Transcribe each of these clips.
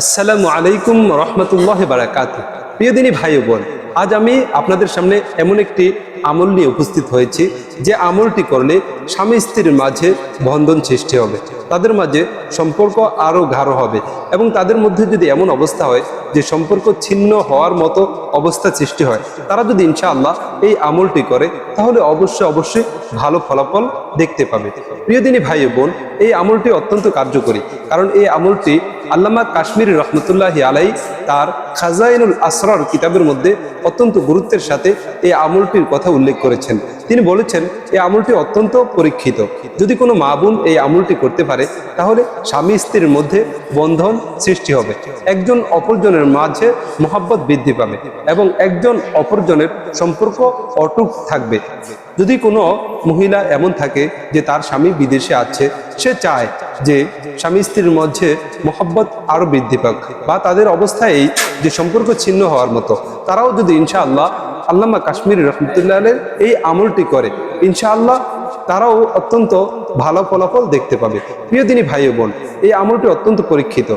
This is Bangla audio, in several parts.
আসসালামু আলাইকুম রহমতুল্লাহ বারাকাত। প্রিয় দিনী ভাই বোন, আজ আমি আপনাদের সামনে এমন একটি আমল নিয়ে উপস্থিত হয়েছি, যে আমলটি করলে স্বামী স্ত্রীর মাঝে বন্ধন সৃষ্টি হবে। তাদের মাঝে সম্পর্ক আরও গাঢ় হবে এবং তাদের মধ্যে যদি এমন অবস্থা হয় যে সম্পর্ক ছিন্ন হওয়ার মতো অবস্থা সৃষ্টি হয়, তারা যদি ইনশাআল্লাহ এই আমলটি করে, তাহলে অবশ্যই অবশ্যই ভালো ফলাফল দেখতে পাবে। প্রিয় দিনী ভাই বোন, এই আমলটি অত্যন্ত কার্যকরী, কারণ এই আমলটি আল্লামা কাশ্মীর রহমতুল্লাহ আলাই তার খাজাইনুল আসরার কিতাবের মধ্যে অত্যন্ত গুরুত্বের সাথে এই আমলটির কথা উল্লেখ করেছেন। তিনি বলেছেন, এই আমলটি অত্যন্ত পরীক্ষিত। যদি কোনো মা বোন এই আমলটি করতে পারে, তাহলে স্বামী স্ত্রীর মধ্যে বন্ধন সৃষ্টি হবে। একজন অপরজনের মাঝে মহাব্বত বৃদ্ধি পাবে এবং একজন অপরজনের সম্পর্ক অটুট থাকবে। যদি কোনো মহিলা এমন থাকে যে তার স্বামী বিদেশে আছে, সে চায় যে স্বামী স্ত্রীর মধ্যে মহব্বত আরও বৃদ্ধি পাক বা তাদের অবস্থা এই যে সম্পর্ক ছিন্ন হওয়ার মতো। তারাও যদি ইনশাআল্লাহ আল্লামা কাশ্মীর রহমতুল্লাহ এই আমলটি করে। ইনশাআল্লাহ তারাও অত্যন্ত ভালো ফলাফল দেখতে পাবে। প্রিয় দিনী ভাই বোন, এই আমলটি অত্যন্ত পরীক্ষিত।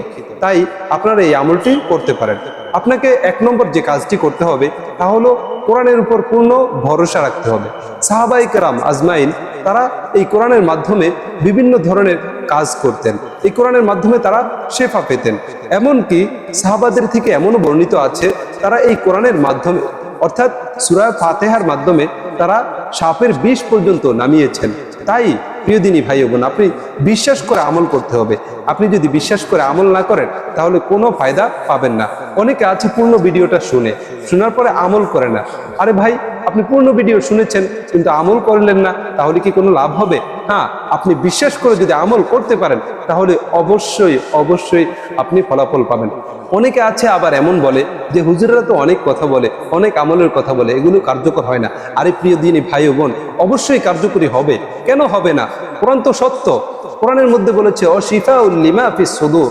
তাই আপনারা এই আমলটি করতে পারেন। আপনাকে এক নম্বর যে কাজটি করতে হবে, তা হলো কোরআনের উপর পূর্ণ ভরসা রাখতে হবে। সাহাবাই কেরাম আজমাইন, তারা এই কোরআনের মাধ্যমে বিভিন্ন ধরনের কাজ করতেন। এই কোরআনের মাধ্যমে তারা শেফা পেতেন। এমনকি সাহাবাদের থেকে এমনও বর্ণিত আছে, তারা এই কোরআনের মাধ্যমে অর্থাৎ সুরায় ফাতেহার মাধ্যমে তারা সাপের বিষ পর্যন্ত নামিয়েছেন। তাই, প্রিয় দিনী ভাই বোন, আপনি বিশ্বাস করে আমল করতে হবে। আপনি যদি বিশ্বাস করে আমল না করেন, তাহলে কোনো ফায়দা পাবেন না। অনেকে আছে পূর্ণ ভিডিওটা শুনে, শোনার পরে আমল করে না। আরে ভাই আপনি পূর্ণ ভিডিও শুনেছেন, কিন্তু আমল করলেন না, তাহলে কি কোনো লাভ হবে? হ্যাঁ আপনি বিশ্বাস করে যদি আমল করতে পারেন, তাহলে অবশ্যই অবশ্যই আপনি ফলাফল পাবেন। অনেকে আছে আবার এমন বলে যে, হুজুররা তো অনেক কথা বলে, অনেক আমলের কথা বলে, এগুলো কার্যকর হয় না। আরে প্রিয় দিনী ভাই ও বোন, অবশ্যই কার্যকরী হবে। কেন হবে না? কোরআন তো সত্য। কোরআনের মধ্যে বলেছে অশিফা উল্লিমা ফিস সুদূর।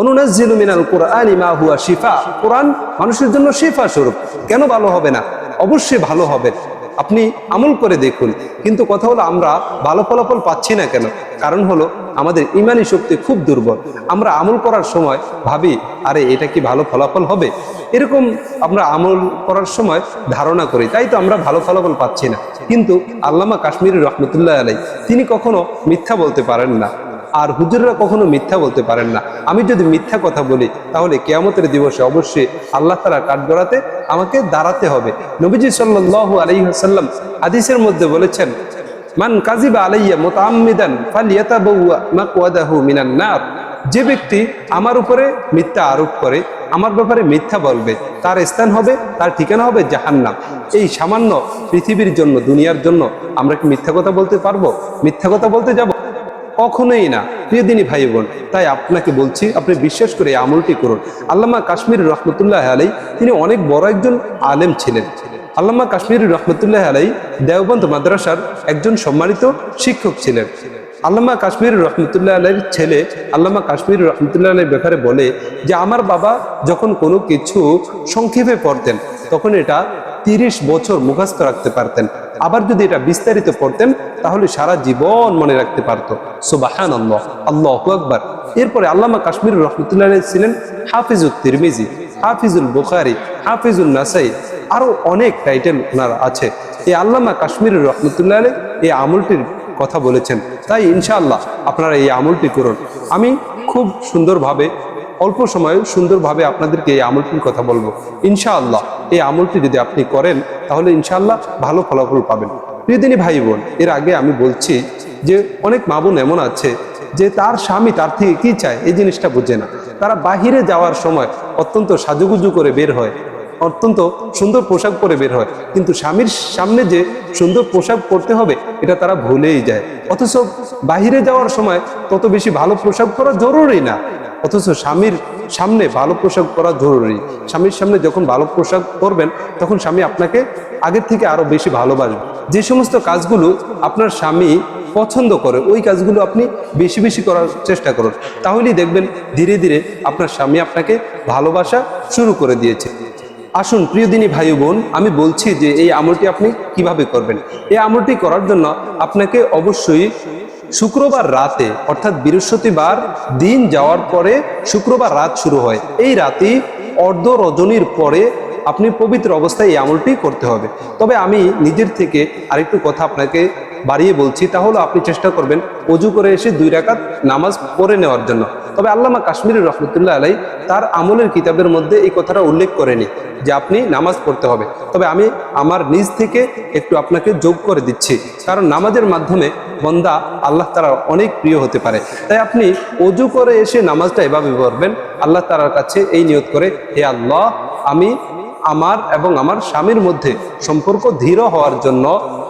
অনুনাজ্জিলু মিনাল কোরআনি মা হুয়া শিফা। কোরআন মানুষের জন্য শিফা স্বরূপ। কেন ভালো হবে না? অবশ্যই ভালো হবে। আপনি আমল করে দেখুন। কিন্তু কথা হলো আমরা ভালো ফলাফল পাচ্ছি না কেন? কারণ হলো আমাদের ইমানি শক্তি খুব দুর্বল। আমরা আমল করার সময় ভাবি, আরে, এটা কি ভালো ফলাফল হবে? এরকম আমরা আমল করার সময় ধারণা করি। তাই তো আমরা ভালো ফলাফল পাচ্ছি না। কিন্তু আল্লামা কাশ্মীর রহমতুল্লাহ আলাই তিনি কখনো মিথ্যা বলতে পারেন না। আর হুজুররা কখনো মিথ্যা বলতে পারেন না। আমি যদি মিথ্যা কথা বলি, তাহলে কেয়ামতের দিবসে অবশ্যই আল্লাহ তালা কাঠগড়াতে আমাকে দাঁড়াতে হবে। নবীজি সাল্লাহ আলাইসাল্লাম হাদিসের মধ্যে বলেছেন, মান কাজিবা আলাইয়া মোতামিদান ফালিয়াতাবাউয়া মাকওয়াদাহু মিনান নার। যে ব্যক্তি আমার উপরে মিথ্যা আরোপ করে, আমার ব্যাপারে মিথ্যা বলবে, তার স্থান হবে, তার ঠিকানা হবে জাহান্নাম। এই সামান্য পৃথিবীর জন্য, দুনিয়ার জন্য আমরা কি মিথ্যা কথা বলতে পারব? মিথ্যা কথা বলতে যাব? কখনোই না। প্রিয় দিনী ভাই বোন তাই আপনাকে বলছি, আপনি বিশ্বাস করে এই আমলটি করুন। আল্লামা কাশ্মীর রহমতুল্লাহ আলাই তিনি অনেক বড় একজন আলেম ছিলেন। আল্লামা কাশ্মীর রহমতুল্লাহ আলাই দেওবন্দ মাদ্রাসার একজন সম্মানিত শিক্ষক ছিলেন। আল্লামা কাশ্মীর রহমতুল্লাহ আলের ছেলে আল্লামা কাশ্মীর রহমতুল্লাহ আলের ব্যাপারে বলে যে, আমার বাবা যখন কোনো কিছু সংক্ষেপে পড়তেন, তখন এটা তিরিশ বছর মুখস্থ রাখতে পারতেন। আবার যদি এটা বিস্তারিত পড়তেন, তাহলে সারা জীবন মনে রাখতে পারতো। সুবাহান আল্লাহ আল্লাহ আকবর। এরপরে আল্লামা কাশ্মীর রহমতুল্লাহ ছিলেন হাফিজুল তিরমিজি, হাফিজুল বুখারি হাফিজুল নাসাই আরও অনেক টাইটেল ওনার আছে। এই আল্লামা কাশ্মীর রহমতুল্লাহ এই আমলটির কথা বলেছেন। তাই ইনশাআল্লাহ আপনারা এই আমলটি করুন। আমি খুব সুন্দরভাবে অল্প সময়ে সুন্দরভাবে আপনাদেরকে এই আমলটির কথা বলব। ইনশাআল্লাহ, এই আমলটি যদি আপনি করেন, তাহলে ইনশাআল্লাহ ভালো ফলাফল পাবেন। প্রিয়দিনী ভাই বোন, এর আগে আমি বলছি যে অনেক মা বোন এমন আছে যে তার স্বামী তার থেকে কি চায়, এই জিনিসটা বুঝে না। তারা বাহিরে যাওয়ার সময় অত্যন্ত সাজুগুজু করে বের হয়। অত্যন্ত সুন্দর পোশাক পরে বের হয়। কিন্তু স্বামীর সামনে যে সুন্দর পোশাক পরতে হবে, এটা তারা ভুলেই যায়। অথচ বাহিরে যাওয়ার সময় তত বেশি ভালো পোশাক পরা জরুরি না। অথচ স্বামীর সামনে ভালো পোশাক পরা জরুরি। স্বামীর সামনে যখন ভালো পোশাক পরবেন, তখন স্বামী আপনাকে আগের থেকে আরও বেশি ভালোবাসবে। যে সমস্ত কাজগুলো আপনার স্বামী পছন্দ করে, ওই কাজগুলো আপনি বেশি বেশি করার চেষ্টা করুন। তাহলেই দেখবেন ধীরে ধীরে আপনার স্বামী আপনাকে ভালোবাসা শুরু করে দিয়েছে। আসুন প্রিয় দিনী ভাই বোন, আমি বলছি যে এই আমলটি আপনি কীভাবে করবেন? এই আমলটি করার জন্য আপনাকে অবশ্যই শুক্রবার রাতে, অর্থাৎ বৃহস্পতিবার দিন যাওয়ার পরে শুক্রবার রাত শুরু হয়। এই রাতেই অর্ধ রজনীর পরে আপনি পবিত্র অবস্থায় এই আমলটি করতে হবে। তবে আমি নিজের থেকে আরেকটু কথা আপনাকে বাড়িয়ে বলছি, তাহলে আপনি চেষ্টা করবেন অজু করে এসে দুই রাকাত নামাজ পড়ে নেওয়ার জন্য। তবে আল্লামা কাশ্মীর রহমতুল্লাহ আলাই তার আমলের কিতাবের মধ্যে এই কথাটা উল্লেখ করেনি যে আপনি নামাজ পড়তে হবে। তবে আমি আমার নিজ থেকে একটু আপনাকে যোগ করে দিচ্ছি, কারণ নামাজের মাধ্যমে বন্দা আল্লাহ তারা অনেক প্রিয় হতে পারে। তাই আপনি অজু করে এসে নামাজটা এভাবে পড়বেন, আল্লাহ তালার কাছে এই নিয়ত করে, হে আল্লাহ, আমি আমার এবং আমার স্বামীর মধ্যে সম্পর্ক দৃঢ় হওয়ার জন্য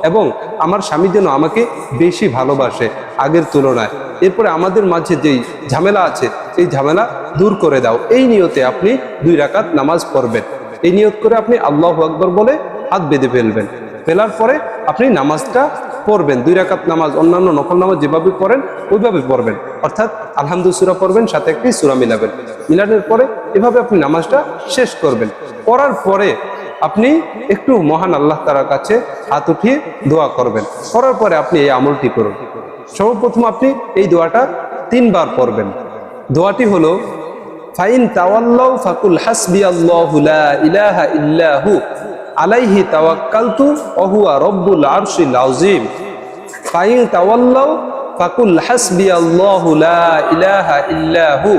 এবং আমার স্বামী যেন আমাকে বেশি ভালোবাসে আগের তুলনায়। এরপরে আমাদের মাঝে যেই ঝামেলা আছে এই ঝামেলা দূর করে দাও। এই নিয়তে আপনি দুই রাকাত নামাজ পড়বেন। এই নিয়ত করে আপনি আল্লাহ আকবর বলে হাত বেঁধে ফেলবেন। ফেলার পরে আপনি নামাজটা পড়বেন। দুই রাকাত নামাজ, অন্যান্য নফল নামাজ যেভাবে পড়েন, ওইভাবে পড়বেন। অর্থাৎ আলহামদু সুরা পড়বেন, সাথে একটি সুরা মিলাবেন। মিলানোর পরে এভাবে আপনি নামাজটা শেষ করবেন। করার পরে আপনি একটু মহান আল্লাহ তালার কাছে হাত উঠিয়ে দোয়া করবেন। করার পরে আপনি এই আমলটি করুন। সর্বপ্রথম আপনি এই দোয়াটা তিনবার পড়বেন। দোয়াটি হলো, ফাইন তাওয়াল্লাউ ফাকুল হাসবি আল্লাহু লা ইলাহা ইল্লাহু আলাইহি তাওয়াক্কালতু ওয়া হুয়া রব্বুল আরশিল আযীম। ফাইন তাওয়াল্লাউ ফাকুল হাসবি আল্লাহু লা ইলাহা ইল্লাহু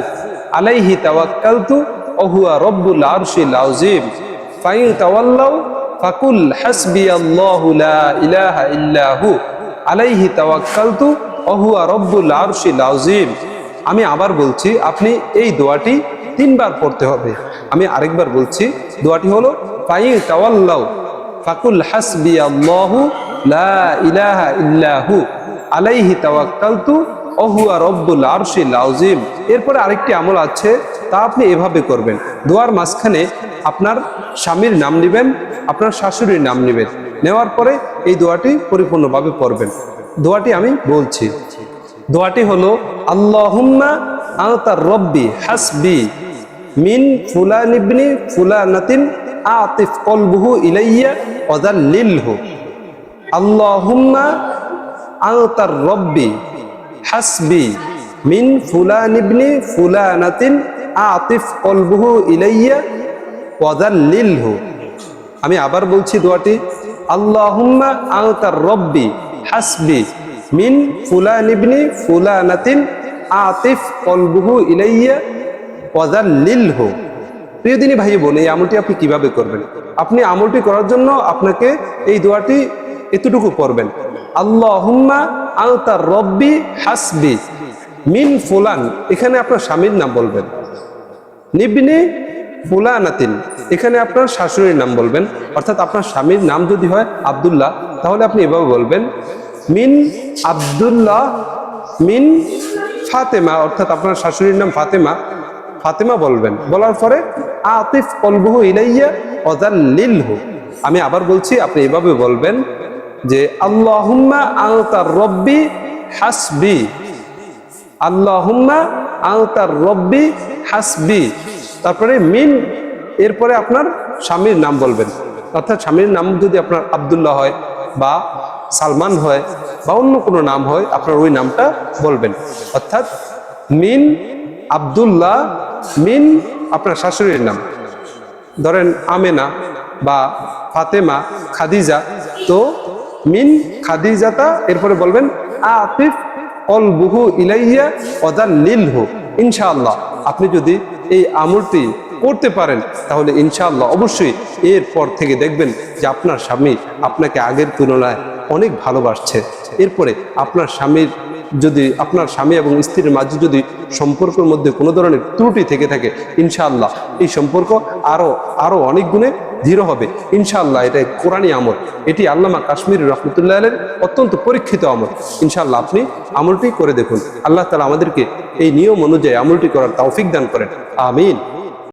আলাইহি তাওয়াক্কালতু ওয়া হুয়া রব্বুল আরশিল আযীম। ফাইন তাওয়াল্লাউ ফাকুল হাসবি আল্লাহু লা ইলাহা ইল্লাহু আলাইহি তাওয়াক্কালতু ওয়া হুয়া রব্বুল আরশিল আযীম। আমি আবার বলছি, আপনি এই দোয়াটি তিনবার পড়তে হবে। আমি আরেকবার বলছি, দোয়াটি হলো, ফাইন তাওয়াল্লাউ ফাকুল হাসবি আল্লাহু লা ইলাহা ইল্লাহু আলাইহি তাওয়াক্কালতু ওহুয়া রব্বুল আরশিল আযীম। এরপরে আরেকটি আমল আছে, তা আপনি এভাবে করবেন। দোয়ার মাঝখানে আপনার স্বামীর নাম নেবেন, আপনার শাশুড়ির নাম নেবেন। নেওয়ার পরে এই দোয়াটি পরিপূর্ণভাবে পড়বেন। দোয়াটি আমি বলছি। দোয়াটি হলো, আল্লাহুম্মা আনতার রব্বি হাসবি মিন ফুলান ইবনি ফুলানাতিন আতিফ কলবুহু ইলাইয়া ওয়াদাল্লিলহু আল্লাহুম্মা আনতার রব্বি হাসবি মিন ফুলান ইবনি ফুলানাতিন আতিফ কলবুহু ইলাইয়া ওয়াদাল্লিলহু আমি আবার বলছি দোয়াটি, আল্লাহুম্মা আনতার রব্বি হাসবি মিন ফুলান ইবনি ফুলানাতিন আতিফ কলবুহু ইলাইয়া ওয়াদাল্লিলহু প্রিয় দিনী ভাই বোন, এই আমলটি আপনি কীভাবে করবেন? আপনি আমলটি করার জন্য আপনাকে এই দোয়াটি এতটুকু পড়বেন, আল্লাহুম্মা আনতার রব্বি হাসবি মিন ফুলান। এখানে আপনার স্বামীর নাম বলবেন। নিবনে ফুলানাতিন। এখানে আপনার শাশুড়ির নাম বলবেন। অর্থাৎ আপনার স্বামীর নাম যদি হয় আব্দুল্লাহ, তাহলে আপনি এভাবে বলবেন, মিন আব্দুল্লাহ মিন ফাতেমা। অর্থাৎ আপনার শাশুড়ির নাম ফাতেমা। ফাতেমা বলবেন। বলার পরে, আতিফ কলবহু ইলাইয়া অজাল অজাল্লিলহু। আমি আবার বলছি, আপনি এভাবে বলবেন যে আল্লাহুম্মা আনতার রব্বি হাসবি। আল্লাহুম্মা আনতার রব্বি হাসবি। তারপরে মিন এরপরে আপনার স্বামীর নাম বলবেন। অর্থাৎ স্বামীর নাম যদি আপনার আব্দুল্লাহ হয় বা সালমান হয় বা অন্য কোনো নাম হয়, আপনার ওই নামটা বলবেন। অর্থাৎ মিন আব্দুল্লাহ মিন আপনার শাশুড়ির নাম। ধরেন আমেনা বা ফাতেমা, খাদিজা, তো মিন খাদিজাতা, এরপরে বলবেন, আতিফ অল বুহু ইলাইয়া অদাল লিলহু ইনশাআল্লাহ, আপনি যদি এই আমলটি করতে পারেন, তাহলে ইনশাআল্লাহ অবশ্যই এরপর থেকে দেখবেন যে আপনার স্বামী আপনাকে আগের তুলনায় অনেক ভালোবাসছে। এরপরে আপনার স্বামীর যদি, আপনার স্বামী এবং স্ত্রীর মাঝে যদি সম্পর্কের মধ্যে কোনো ধরনের ত্রুটি থেকে থাকে, ইনশাআল্লাহ এই সম্পর্ক আরও আরও অনেক গুণে দৃঢ় হবে। ইনশাআল্লাহ এটা কোরআনী আমল। এটি আল্লামা কাশ্মীর রহমতুল্লাহ আলের অত্যন্ত পরীক্ষিত আমল। ইনশাআল্লাহ, আপনি আমলটি করে দেখুন। আল্লাহ তালা আমাদেরকে এই নিয়ম অনুযায়ী আমলটি করার তৌফিক দান করেন। আমিন।